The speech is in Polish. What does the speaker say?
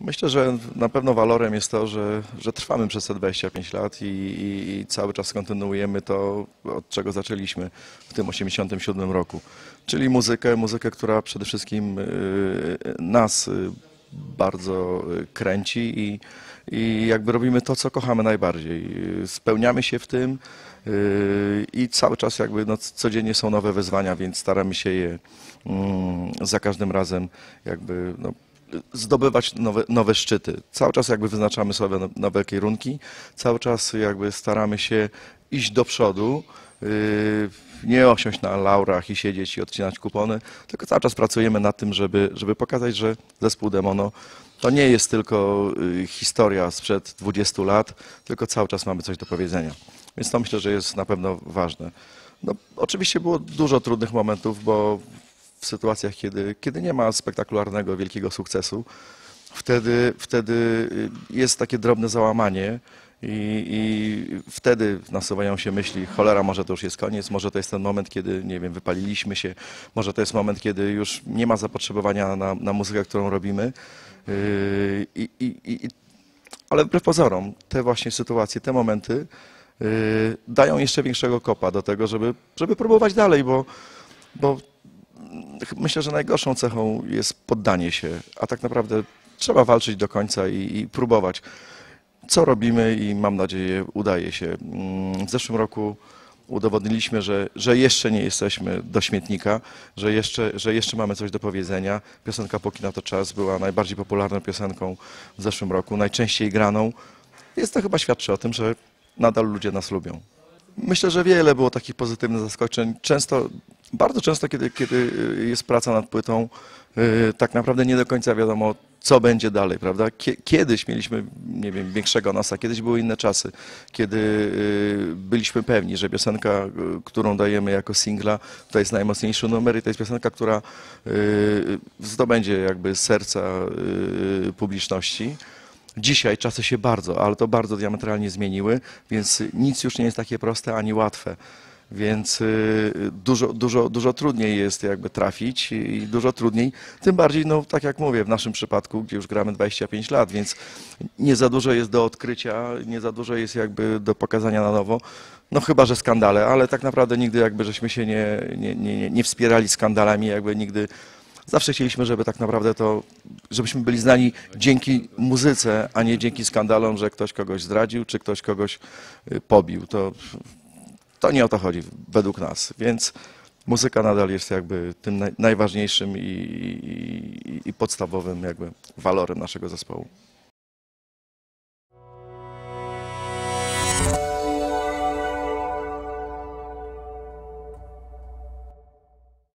Myślę, że na pewno walorem jest to, że, że trwamy przez te 25 lat i, i, i cały czas kontynuujemy to, od czego zaczęliśmy w tym 87 roku. Czyli muzykę, muzykę, która przede wszystkim y, nas y, bardzo y, kręci i, i jakby robimy to, co kochamy najbardziej. Spełniamy się w tym i cały czas jakby no, codziennie są nowe wyzwania, więc staramy się je mm, za każdym razem jakby no, zdobywać nowe, nowe szczyty. Cały czas jakby wyznaczamy sobie no- nowe kierunki, cały czas jakby staramy się iść do przodu, yy, nie osiąść na laurach i siedzieć i odcinać kupony, tylko cały czas pracujemy nad tym, żeby, żeby pokazać, że zespół Demono to nie jest tylko yy, historia sprzed 20 lat, tylko cały czas mamy coś do powiedzenia. Więc to myślę, że jest na pewno ważne. No, oczywiście było dużo trudnych momentów, bo w sytuacjach, kiedy, kiedy nie ma spektakularnego, wielkiego sukcesu, wtedy, wtedy y, jest takie drobne załamanie i, i wtedy nasuwają się myśli, cholera, może to już jest koniec, może to jest ten moment, kiedy, nie wiem, wypaliliśmy się, może to jest moment, kiedy już nie ma zapotrzebowania na, na muzykę, którą robimy. I, i, i, ale wbrew pozorom, te właśnie sytuacje, te momenty yy, dają jeszcze większego kopa do tego, żeby, żeby próbować dalej, bo, bo myślę, że najgorszą cechą jest poddanie się, a tak naprawdę trzeba walczyć do końca i, i próbować. Co robimy i mam nadzieję udaje się. Mm, W zeszłym roku udowodniliśmy, że, że jeszcze nie jesteśmy do śmietnika, że jeszcze, że jeszcze mamy coś do powiedzenia. Piosenka Póki na to czas była najbardziej popularną piosenką w zeszłym roku, najczęściej graną. Więc to chyba świadczy o tym, że nadal ludzie nas lubią. Myślę, że wiele było takich pozytywnych zaskoczeń. Często, bardzo często, kiedy, kiedy y, jest praca nad płytą, y, tak naprawdę nie do końca wiadomo, co będzie dalej, prawda? Kie- Kiedyś mieliśmy, nie wiem, większego nosa, kiedyś były inne czasy, kiedy y, byliśmy pewni, że piosenka, którą dajemy jako singla, to jest najmocniejszy numer i to jest piosenka, która zdobędzie jakby serca publiczności. Dzisiaj czasy się bardzo, ale to bardzo diametralnie zmieniły, więc nic już nie jest takie proste ani łatwe. Więc y, dużo, dużo, dużo trudniej jest jakby trafić i dużo trudniej, tym bardziej, no tak jak mówię, w naszym przypadku, gdzie już gramy 25 lat, więc nie za dużo jest do odkrycia, nie za dużo jest jakby do pokazania na nowo. No chyba, że skandale, ale tak naprawdę nigdy jakby żeśmy się nie, nie, nie, nie wspierali skandalami, jakby nigdy Zawsze chcieliśmy, żeby tak naprawdę to, żebyśmy byli znani dzięki muzyce, a nie dzięki skandalom, że ktoś kogoś zdradził, czy ktoś kogoś y, pobił. To, to nie o to chodzi według nas. Więc muzyka nadal jest jakby tym naj, najważniejszym i, i, i podstawowym jakby walorem naszego zespołu.